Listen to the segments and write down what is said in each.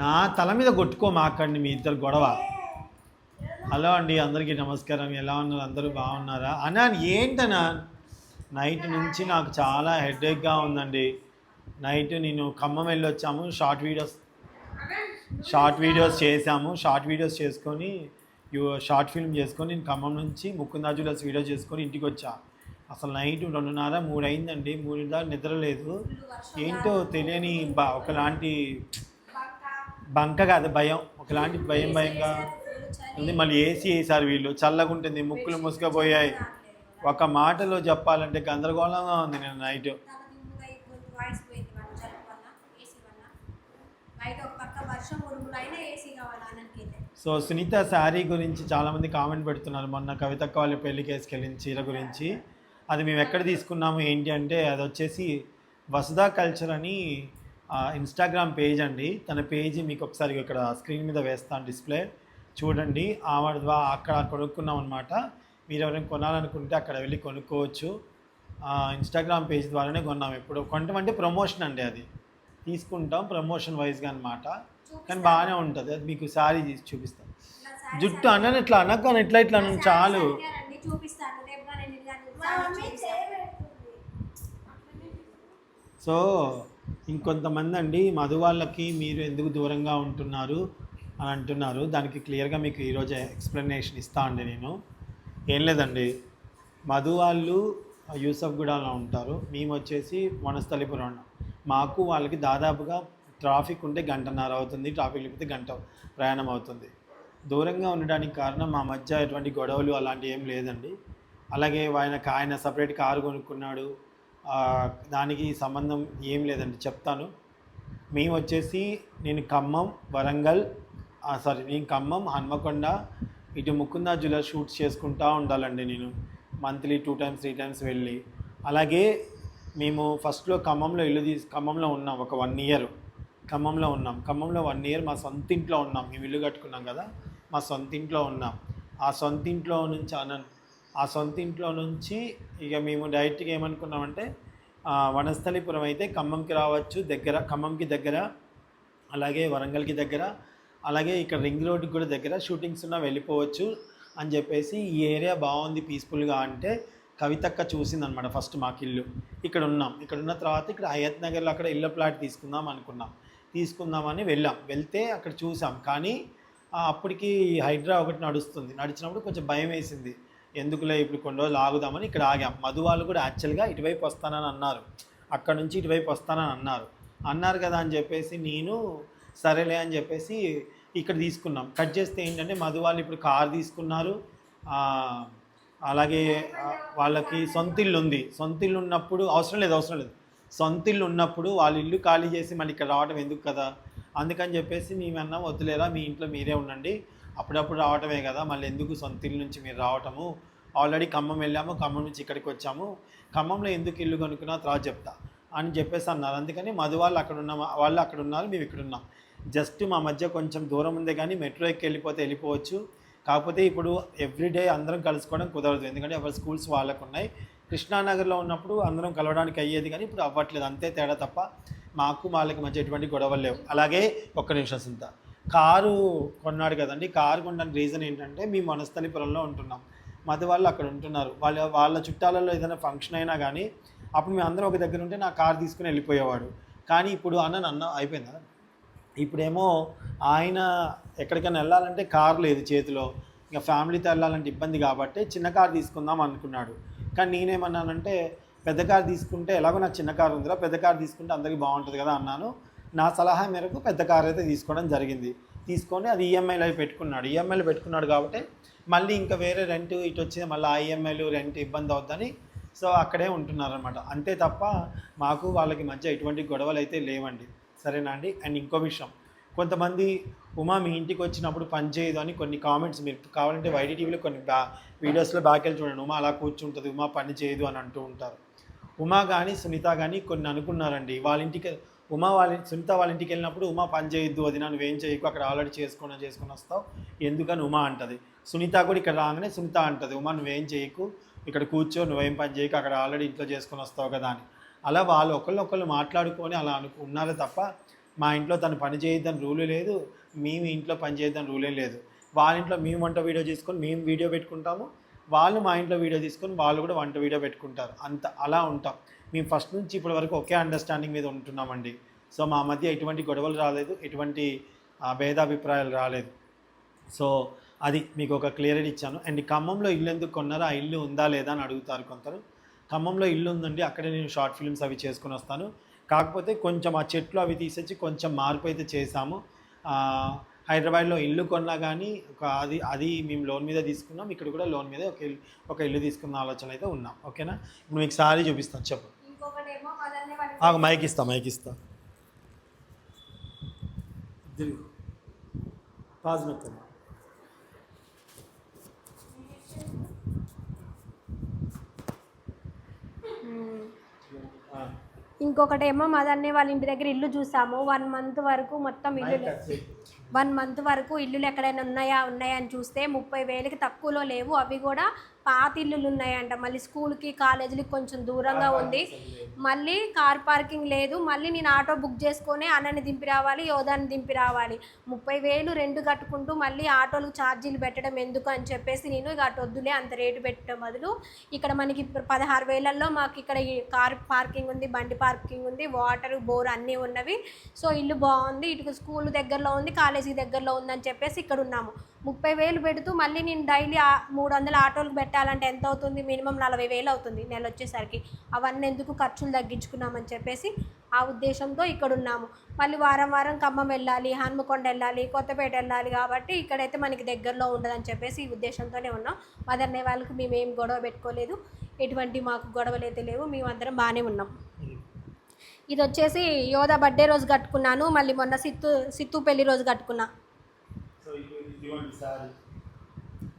నా తల మీద కొట్టుకో మాకండి మీ ఇద్దరు గొడవ. హలో అండి అందరికీ నమస్కారం. ఎలా ఉన్నారు? అందరూ బాగున్నారా? అన్నా ఏంటన్నా? నైట్ నుంచి నాకు చాలా హెడేక్గా ఉందండి. నైట్ నేను ఖమ్మం వెళ్ళొచ్చాము. షార్ట్ వీడియోస్ షార్ట్ వీడియోస్ చేశాము. షార్ట్ వీడియోస్ చేసుకొని షార్ట్ ఫిల్మ్ చేసుకొని నేను ఖమ్మం నుంచి ముకుందాజులస్ వీడియో చేసుకొని ఇంటికి వచ్చాను అసలు నైట్ రెండున్నర మూడు అయిందండి మూడు దాకా నిద్ర లేదు. ఏంటో తెలియని బ ఒకలాంటి బంక కాదు భయం. ఒకలాంటి భయం భయంగా ఉంది. మళ్ళీ ఏసీ వేసారు వీళ్ళు. చల్లగా ఉంటుంది ముక్కులు ముసుకపోయాయి. ఒక మాటలో చెప్పాలంటే గందరగోళంగా ఉంది నేను నైట్. సో సునీత శారీ గురించి చాలామంది కామెంట్ పెడుతున్నారు. మొన్న కవితక్క వాళ్ళ పెళ్ళి కేసుకెళ్ళిన చీర గురించి. అది మేము ఎక్కడ తీసుకున్నాము ఏంటి అంటే అది వచ్చేసి వసుదా కల్చర్ అని ఇన్స్టాగ్రామ్ పేజ్ అండి. తన పేజీ మీకు ఒకసారి ఇక్కడ స్క్రీన్ మీద వేస్తాను డిస్ప్లే చూడండి ఆవిడ ద్వారా అక్కడ కొనుక్కున్నాం అనమాట మీరు ఎవరైనా కొనాలనుకుంటే అక్కడ వెళ్ళి కొనుక్కోవచ్చు. ఇన్స్టాగ్రామ్ పేజ్ ద్వారానే కొన్నాం ఎప్పుడు. కొనటం అంటే ప్రమోషన్ అండి అది. తీసుకుంటాం ప్రమోషన్ వైజ్గా అనమాట కానీ బాగానే ఉంటుంది. అది మీకు శారీ సారీ జుట్టు అన్నని ఇట్లా అనగానే ఇట్లా ఇట్లా చాలు. చూపిస్తాను రేపు నేను ఇది కానీ సారీ చూపిస్తాను. సో ఇంకొంతమంది అండి మధు వాళ్ళకి మీరు ఎందుకు దూరంగా ఉంటున్నారు అని అంటున్నారు. దానికి క్లియర్గా మీకు ఈరోజు ఎక్స్ప్లెనేషన్ ఇస్తా అండి నేను. ఏం లేదండి. మధు వాళ్ళు యూసఫ్గూడలో ఉంటారు. మేము వచ్చేసి వనస్థలిపురం మాకు వాళ్ళకి దాదాపుగా ట్రాఫిక్ ఉంటే గంటన్నర అవుతుంది ట్రాఫిక్ లేకపోతే గంట ప్రయాణం అవుతుంది. దూరంగా ఉండడానికి కారణం మా మధ్య ఎటువంటి గొడవలు అలాంటివి ఏం లేదండి. అలాగే ఆయనకు ఆయన సపరేట్ కారు కొనుక్కున్నాడు. దానికి సంబంధం ఏం లేదండి చెప్తాను. మేము వచ్చేసి నేను ఖమ్మం వరంగల్ సారీ నేను ఖమ్మం హన్మకొండ ఇటు ముకుందా జిల్లా షూట్స్ చేసుకుంటూ ఉండాలండి నేను. Monthly two times three times వెళ్ళి. అలాగే మేము ఫస్ట్లో ఖమ్మంలో ఇల్లు తీసి ఖమ్మంలో ఉన్నాం ఒక వన్ ఇయర్ ఖమ్మంలో ఉన్నాం. ఖమ్మంలో వన్ ఇయర్ మా సొంత ఇంట్లో ఉన్నాం. మేము ఇల్లు కట్టుకున్నాం కదా మా సొంత ఇంట్లో ఉన్నాం. ఆ సొంత ఇంట్లో నుంచి అనంత ఆ సొంత ఇంట్లో నుంచి ఇక మేము డైరెక్ట్గా ఏమనుకున్నామంటే వనస్థలిపురం అయితే ఖమ్మంకి రావచ్చు దగ్గర ఖమ్మంకి దగ్గర అలాగే వరంగల్కి దగ్గర అలాగే ఇక్కడ రింగ్ రోడ్కి కూడా దగ్గర షూటింగ్స్ ఉన్నా వెళ్ళిపోవచ్చు అని చెప్పేసి ఈ ఏరియా బాగుంది పీస్ఫుల్గా అంటే కవితక్క చూసిందనమాట ఫస్ట్ మాకు ఇల్లు. ఇక్కడ ఉన్నాం. ఇక్కడ ఉన్న తర్వాత ఇక్కడ హయత్ నగర్లో అక్కడ ఇళ్ళ ప్లాట్ తీసుకుందాం అనుకున్నాం. తీసుకుందామని వెళ్ళాం. వెళ్తే అక్కడ చూసాం. కానీ అప్పటికి హైడ్రా ఒకటి నడుస్తుంది. నడిచినప్పుడు కొంచెం భయం వేసింది. ఎందుకులే ఇప్పుడు కొన్ని రోజులు ఆగుదామని ఇక్కడ ఆగాం. మధు వాళ్ళు కూడా యాక్చువల్గా ఇటువైపు వస్తానని అన్నారు. అక్కడ నుంచి ఇటువైపు వస్తానని అన్నారు. అన్నారు కదా అని చెప్పేసి నేను సరేలే అని చెప్పేసి ఇక్కడ తీసుకున్నాం. కట్ చేస్తే ఏంటంటే మధు వాళ్ళు ఇప్పుడు కార్ తీసుకున్నారు. అలాగే వాళ్ళకి సొంత ఇల్లు ఉంది. సొంత ఇల్లు ఉన్నప్పుడు అవసరం లేదు అవసరం లేదు. సొంత ఇల్లు ఉన్నప్పుడు వాళ్ళ ఇల్లు ఖాళీ చేసి మళ్ళీ ఇక్కడ రావడం ఎందుకు కదా? అందుకని చెప్పేసి మేమన్నా వద్దులేరా మీ ఇంట్లో మీరే ఉండండి. అప్పుడప్పుడు రావటమే కదా మళ్ళీ ఎందుకు సొంత ఇల్లు నుంచి మీరు రావటము? ఆల్రెడీ ఖమ్మం వెళ్ళాము ఖమ్మం నుంచి ఇక్కడికి వచ్చాము. ఖమ్మంలో ఎందుకు ఇల్లు కొనుక్కున్నా తర్వాత చెప్తా అని చెప్పేసి అన్నారు. అందుకని మధు వాళ్ళు అక్కడ ఉన్న వాళ్ళు అక్కడ ఉన్నారు మేము ఇక్కడ ఉన్నాం. జస్ట్ మా మధ్య కొంచెం దూరం ఉంది కానీ మెట్రో ఎక్కి వెళ్ళిపోతే వెళ్ళిపోవచ్చు. కాకపోతే ఇప్పుడు ఎవ్రీడే అందరం కలుసుకోవడం కుదరదు. ఎందుకంటే ఎవరి స్కూల్స్ వాళ్ళకు ఉన్నాయి. కృష్ణానగర్లో ఉన్నప్పుడు అందరం కలవడానికి అయ్యేది కానీ ఇప్పుడు అవ్వట్లేదు. అంతే తేడా తప్ప మాకు వాళ్ళకి మధ్య ఎటువంటి గొడవలు లేవు. అలాగే ఒక్క నిమిషం సింత కారు కొన్నాడు కదండి. కారు కొనడానికి రీజన్ ఏంటంటే మేము వనస్థలిపురంలో ఉంటున్నాం. మధ్య వాళ్ళు అక్కడ ఉంటున్నారు. వాళ్ళ వాళ్ళ చుట్టాలలో ఏదైనా ఫంక్షన్ అయినా కానీ అప్పుడు మేము అందరం ఒక దగ్గర ఉంటే నా కారు తీసుకుని వెళ్ళిపోయేవాడు. కానీ ఇప్పుడు అన్న నన్న అయిపోయిందా? ఇప్పుడేమో ఆయన ఎక్కడికైనా వెళ్ళాలంటే కారు లేదు చేతిలో. ఇంకా ఫ్యామిలీతో వెళ్ళాలంటే ఇబ్బంది కాబట్టి చిన్న కారు తీసుకుందాం అనుకున్నాడు. కానీ నేనేమన్నానంటే పెద్ద కారు తీసుకుంటే ఎలాగో నాకు చిన్న కారు ఉందిరా పెద్ద కారు తీసుకుంటే అందరికీ బాగుంటుంది కదా అన్నాను. నా సలహా మేరకు పెద్ద కార్ అయితే తీసుకోవడం జరిగింది. తీసుకొని అది ఈఎంఐలో అవి పెట్టుకున్నాడు. ఈఎంఐలో పెట్టుకున్నాడు కాబట్టి మళ్ళీ ఇంకా వేరే రెంట్ ఇటు వచ్చి మళ్ళీ ఆ ఈఎంఐలు రెంట్ ఇబ్బంది అవుద్దని సో అక్కడే ఉంటున్నారనమాట అంతే తప్ప మాకు వాళ్ళకి మధ్య ఎటువంటి గొడవలు అయితే లేవండి. సరేనా అండి? అండ్ ఇంకో విషయం. కొంతమంది ఉమా మీ ఇంటికి వచ్చినప్పుడు పనిచేయదు అని కొన్ని కామెంట్స్ మీరు కావాలంటే వైడిటీవీలో కొన్ని బ్యా వీడియోస్లో బ్యాక్ వెళ్ళి చూడండి. ఉమా అలా కూర్చుంటుంది ఉమా పని చేయదు అని అంటూ ఉంటారు. ఉమా కానీ సునీత కానీ కొన్ని అనుకున్నారండి. వాళ్ళ ఇంటికి ఉమా వాళ్ళ సునీత వాళ్ళ ఇంటికి వెళ్ళినప్పుడు ఉమా పని చేయొద్దు అది నన్ను ఏం చేయకు అక్కడ ఆల్రెడీ చేసుకుని చేసుకుని వస్తావు. ఎందుకని ఉమా అంటది. సునీత కూడా ఇక్కడ రాగానే సునీత అంటది ఉమా నువ్వేం చేయకు ఇక్కడ కూర్చో నువ్వేం పని చేయకు అక్కడ ఆల్రెడీ ఇంట్లో చేసుకుని వస్తావు కదా అని. అలా వాళ్ళు ఒకళ్ళొకళ్ళు మాట్లాడుకొని అలా అనుకున్నారు ఉన్నారే తప్ప మా ఇంట్లో తను పని చేయొద్దని రూలు లేదు మేము ఇంట్లో పని చేయొద్దని రూలే లేదు. వాళ్ళ ఇంట్లో మేము వంట వీడియో చేసుకొని మేము వీడియో పెట్టుకుంటాము వాళ్ళు మా ఇంట్లో వీడియో తీసుకొని వాళ్ళు కూడా వంట వీడియో పెట్టుకుంటారు. అంత అలా ఉంటాం. మేము ఫస్ట్ నుంచి ఇప్పటి వరకు ఒకే అండర్స్టాండింగ్ మీద ఉంటున్నామండి. సో మా మధ్య ఎటువంటి గొడవలు రాలేదు. ఎటువంటి భేదాభిప్రాయాలు రాలేదు. సో అది మీకు ఒక క్లియర్ ఇచ్చాను. అండ్ ఖమ్మంలో ఇల్లు ఎందుకు కొన్నారో? ఆ ఇల్లు ఉందా లేదా అని అడుగుతారు కొందరు. ఖమ్మంలో ఇల్లు ఉందండి. అక్కడే నేను షార్ట్ ఫిల్మ్స్ అవి చేసుకుని వస్తాను. కాకపోతే కొంచెం ఆ చెట్లు అవి తీసేసి కొంచెం మార్పు అయితే చేశాము. హైదరాబాద్లో ఇల్లు కొన్నా కానీ ఒక అది అది మేము లోన్ మీద తీసుకున్నాం. ఇక్కడ కూడా లోన్ మీద ఒక ఇల్లు ఒక ఇల్లు తీసుకున్న ఆలోచన అయితే ఉన్నాం. ఓకేనా? ఇప్పుడు మీకు సారీ చూపిస్తాను. చెప్పు. మైక్ ఇస్తా మైక్ ఇస్తా. తిరుగు పాజ్ మెత్తమ్మా ఇంకొకటేమో మదర్ని వాళ్ళ ఇంటి దగ్గర ఇల్లు చూసాము. వన్ మంత్ వరకు మొత్తం ఇల్లు వన్ మంత్ వరకు ఇల్లులు ఎక్కడైనా ఉన్నాయా? ఉన్నాయా అని చూస్తే ముప్పై వేలకి తక్కువలో లేవు. అవి కూడా పాత ఇల్లులు ఉన్నాయంట. మళ్ళీ స్కూల్కి కాలేజీలకి కొంచెం దూరంగా ఉంది. మళ్ళీ కార్ పార్కింగ్ లేదు. మళ్ళీ నేను ఆటో బుక్ చేసుకొని అన్నని దింపి రావాలి యోధాన్ని దింపి రావాలి. ముప్పై వేలు రెండు కట్టుకుంటూ మళ్ళీ ఆటోలకు ఛార్జీలు పెట్టడం ఎందుకు అని చెప్పేసి నేను ఇక అటు వద్దులే అంత రేటు పెట్టడం బదులు ఇక్కడ మనకి పదహారు వేలల్లో మాకు ఇక్కడ ఈ కార్ పార్కింగ్ ఉంది బండి పార్కింగ్ ఉంది వాటర్ బోర్ అన్నీ ఉన్నవి. సో ఇల్లు బాగుంది. ఇటు స్కూల్ దగ్గరలో ఉంది. కాలేజీ దగ్గరలో ఉందని చెప్పేసి ఇక్కడ ఉన్నాము. ముప్పై వేలు పెడుతూ మళ్ళీ నేను డైలీ మూడు వందల ఆటోలకు పెట్టాలంటే ఎంత అవుతుంది? మినిమం నలభై వేలు అవుతుంది నెల వచ్చేసరికి. అవన్నీ ఎందుకు ఖర్చులు తగ్గించుకున్నామని చెప్పేసి ఆ ఉద్దేశంతో ఇక్కడ ఉన్నాము. మళ్ళీ వారం వారం ఖమ్మం వెళ్ళాలి హన్మకొండ వెళ్ళాలి కొత్తపేట వెళ్ళాలి కాబట్టి ఇక్కడైతే మనకి దగ్గరలో ఉండదని చెప్పేసి ఈ ఉద్దేశంతోనే ఉన్నాం. మదర్నే వాళ్ళకి మేము ఏం గొడవ పెట్టుకోలేదు. ఎటువంటి మాకు గొడవలు అయితే లేవు. మేమందరం బాగానే ఉన్నాం. ఇది వచ్చేసి యోధా బర్త్డే రోజు కట్టుకున్నాను మళ్ళీ మొన్న సిత్తు సిత్తు పెళ్ళి రోజు కట్టుకున్నా.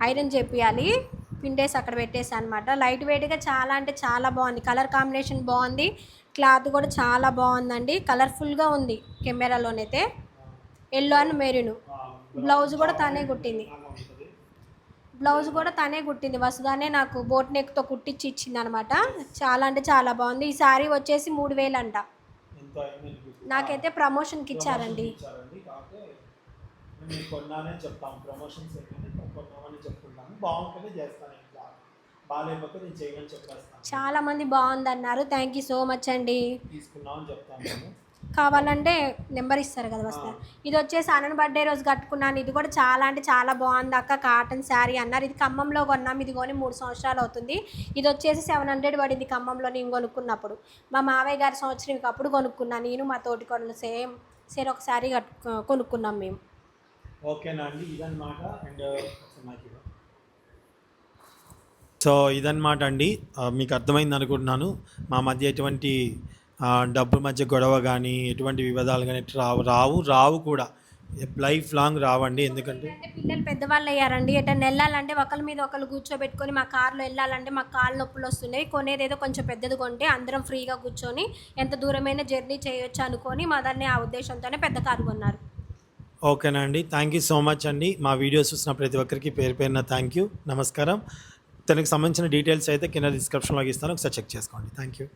ఐరన్ చేపియాలి. పిండేసి అక్కడ పెట్టేసి అనమాట లైట్ వెయిట్గా చాలా అంటే చాలా బాగుంది. కలర్ కాంబినేషన్ బాగుంది. క్లాత్ కూడా చాలా బాగుందండి. కలర్ఫుల్గా ఉంది కెమెరాలోనైతే. Yellow and maroon. బ్లౌజ్ కూడా తనే కుట్టింది. బ్లౌజ్ కూడా తనే కుట్టింది. వసుగానే నాకు బోట్ నెక్తో కుట్టించి ఇచ్చింది అనమాట చాలా అంటే చాలా బాగుంది. ఈ సారీ వచ్చేసి మూడు వేలు అంట. నాకైతే ప్రమోషన్కి ఇచ్చారండి ప్రమోషన్ ఇచ్చారండి. కాకపోతే మేము మీకు కొన్నానే చెప్తాం. ప్రమోషన్స్ ఏంటంటే కొన్నామని చెప్పుకుంటాను బాగుంటేనే చేస్తాను బాగాలేకపోతే నేను చేయమని చెప్పేస్తాను. చాలా మంది బాగుంది అన్నారు థ్యాంక్ యూ సో మచ్ అండి. తీసుకున్నామని చెప్తాను నేను. కావాలంటే నెంబర్ ఇస్తారు కదా వస్తే. ఇది వచ్చేసి అన్నన్ బర్త్డే రోజు కట్టుకున్నాను. ఇది కూడా చాలా అంటే చాలా బాగుంది అక్క. కాటన్ శారీ అన్నారు. ఇది ఖమ్మంలో కొన్నాం. ఇది కొని మూడు సంవత్సరాలు అవుతుంది. ఇది వచ్చేసి సెవెన్ హండ్రెడ్ పడింది ఖమ్మంలో నేను కొనుక్కున్నప్పుడు. మా మావయ్య గారి సంవత్సరం అప్పుడు కొనుక్కున్నాను నేను మా తోటి కొనలు సేమ్. సేమ్ ఒక శారీ కట్టు కొనుక్కున్నాం మేము. ఓకేనా అండి? ఇదన్నమాట. అండ్ సో ఇదన్నమాట అండి. మీకు అర్థమైంది అనుకుంటున్నాను. మా మధ్య ఎటువంటి ఆ, డబ్బుల మధ్య గొడవ కానీ ఎటువంటి వివాదాలు కానీ రావు రావు రావు కూడా. లైఫ్ లాంగ్ రావండి. ఎందుకంటే పిల్లలు పెద్దవాళ్ళు అయ్యారండి. ఎటన్నా వెళ్ళాలంటే ఒకరి మీద ఒకరు కూర్చోబెట్టుకొని మా కార్లో వెళ్ళాలంటే మా కాళ్ళు నొప్పులు వస్తున్నాయి. కొనేది ఏదో కొంచెం పెద్దది కొంటే అందరం ఫ్రీగా కూర్చొని ఎంత దూరమైన జర్నీ చేయొచ్చు అనుకొని మదర్ని ఆ ఉద్దేశంతోనే పెద్ద కారు కొన్నారు. ఓకేనా అండి. థ్యాంక్ యూ సో మచ్ అండి. మా వీడియోస్ చూసిన ప్రతి ఒక్కరికి పేరు పేరున థ్యాంక్ యూ. నమస్కారం. దానికి సంబంధించిన డీటెయిల్స్ అయితే కింద డిస్క్రిప్షన్లో ఇస్తాను. ఒకసారి చెక్ చేసుకోండి. Thank you.